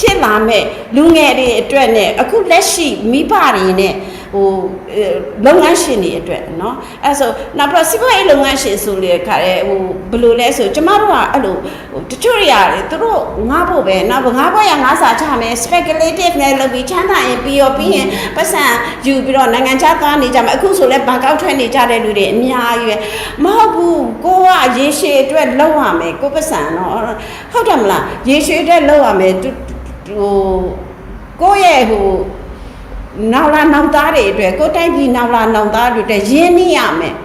ဖြစ်လာမဲ့လူငယ်တွေအတွက်နဲ့အခုလက်ရှိမိဘတွေနဲ့ဟိုအဲလုပ်ငန်းရှင်တွေအတွက်เนาะအဲဆိုနောက်ပြီးတော့စီးပွားရေးလုပ်ငန်းရှင်ဆိုလေခါရဲဟိုဘယ်လိုလဲဆိုကျမတို့ကအဲ့လိုဟိုတချို့တွေရတယ်သူတို့ငါ့ဖို့ပဲနောက်ငါ့ဘွားရငါစာချမယ် speculative နဲ့လုပ်ပြီးချမ်းသာရင်ပြီးရောပြီးရင်ပတ်စံယူပြီးတော့နိုင်ငံခြားသွားနေကြမယ်အခုဆိုလဲဘန်ကောက်ထွက်နေကြတဲ့လူတွေအများကြီးပဲမဟုတ်ဘူးကိုကရေရှည်အတွက်လုပ်ရမယ်ကိုပတ်စံတော့ဟုတ်တယ်မလားရေရှည်အတွက်လုပ်ရမယ်သူ ဟိုကိုယ့်ရဲ့ဟိုနောက်လာနောက်သားတွေအတွက်ကိုယ်တိုင်းပြည်နောက်လာနောက်သားတွေအတွက်ရင်းနှီးရမယ်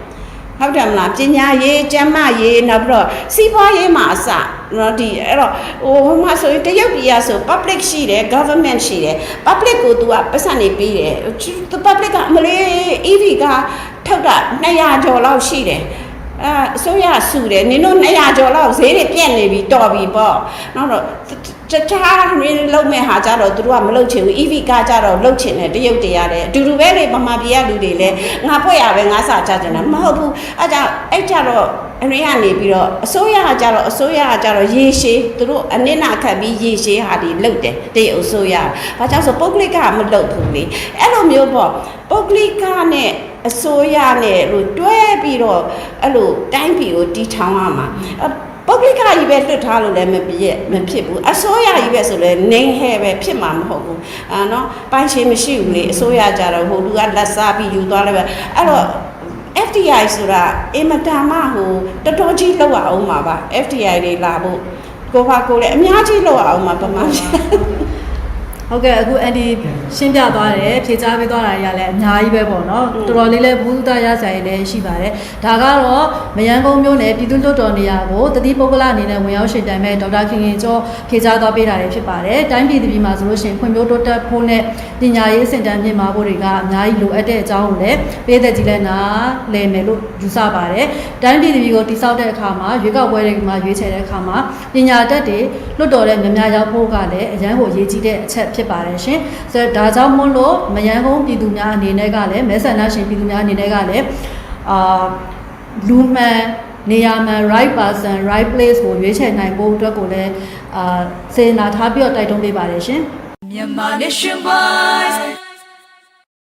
ဟုတ်တယ်မလားပညာရေးကျန်းမာရေးနောက်ပြီးတော့စီးပွားရေးမှာအစနော်ဒီအဲ့တော့ဟိုဟိုမှာဆိုရင်တရုတ်ပြည်ကဆို public ရှိတယ် government ရှိတယ် public ကို तू ကပတ်စံနေပေးတယ်သူ public ကအမလေး EV ကထုတ်တာ200ကျော်လောက်ရှိတယ်အဲအစိုးရဆူတယ်နင်တို့200ကျော်လောက်ဈေးတွေပြက်နေပြီတော်ပြီပေါ့နောက်တော့ တခြားရင်းလုံးမဲ့ဟာကြတော့သူတို့ကမလုပ်ချင်ဘူး EV ကကြတော့လုပ်ချင်တယ်တရုတ်တရားတယ်အတူတူပဲလေဗမာပြည်ကလူတွေလည်းငါဖွဲ့ရပဲငါစာချကြတယ်မဟုတ်ဘူးအဲကြောင့်အဲ့ကြတော့အရင်ကနေပြီးတော့အစိုးရကကြတော့အစိုးရကကြတော့ရေရှည်သူတို့အနစ်နာခတ်ပြီးရေရှည်ဟာဒီလုပ်တယ်တရုတ်အစိုးရဘာကြောင့်ဆိုပုဂ္ဂလိကမလုပ်ဘူးလေအဲ့လိုမျိုးပေါ့ပုဂ္ဂလိကနဲ့အစိုးရနဲ့လို့တွဲပြီးတော့အဲ့လိုတိုင်းပြည်ကိုတီထောင်ရမှာအဲ့ ပုဂ္ဂလိကကြီးပဲလွတ်ထားလို့လည်းမပြည့်မဖြစ်ဘူးအစိုးရကြီးပဲဆိုလည်းနေဟဲပဲဖြစ်မှာမဟုတ်ဘူးအာနော်ပိုင်းရှင်မရှိဘူးလေအစိုးရကြတော့ဟိုလူကလက်စားပြီးယူသွားလည်းပဲအဲ့တော့ FDI ဆိုတာအင်မတန်မှဟိုတော်တော်ကြီးလောက်အောင်မှာပါ FDI တွေလာဖို့ကိုပါကိုလည်းအများကြီးလောက်အောင်မှာပမာဏ ဟုတ်ကဲ့အခုအန်ဒီရှင်းပြသွားတယ်ဖြေချပေးသွားတာတွေကလည်းအများကြီးပဲပေါ့နော်တော်တော်လေးလည်းဘူးသားရစရာတွေလည်းရှိပါတယ်ဒါကတော့မယန်းကုန်းမျိုးနယ်ပြည်သူ့လွှတ်တော်နေရာကိုတတိပုဂ္ဂလအနေနဲ့ဝင်ရောက်ရှင်တိုင်မဲ့ဒေါက်တာခင်ခင်ကျော်ဖြေချသွားပေးတာတွေဖြစ်ပါတယ်တိုင်းပြည်တပြည်မှာဆိုလို့ရှိရင်ဖွံ့ဖြိုးတိုးတက်ဖို့နဲ့ပညာရေးအဆင့်တန်းမြင့်မားဖို့တွေကအများကြီးလိုအပ်တဲ့အကြောင်းကိုလည်းပေးသက်ကြီးလဲနားလည်မယ်လို့ယူဆပါတယ်တိုင်းပြည်တပြည်ကိုတိစောက်တဲ့အခါမှာရွေးကောက်ပွဲတွေမှာရွေးချယ်တဲ့အခါမှာပညာတတ်တွေလွတ်တော်တဲ့များများရောက်ဖို့ကလည်းအရန်ကိုအရေးကြီးတဲ့အချက်ဖြစ်ပါတယ်ရှင်ဆိုတော့ဒါကြောင့်မို့လို့မယန်းကုန်းပြည်သူများအနေနဲ့ကလည်းမဲဆန္ဒရှင်ပြည်သူများအနေနဲ့ကလည်းအာလူမှန်နေရာမှန် right person right place ကိုရွေးချယ်နိုင်ဖို့အတွက်ကိုလည်းအာစေနာထားပြီးတော့တိုက်တွန်းပေးပါတယ်ရှင် Myanmar Nation Boys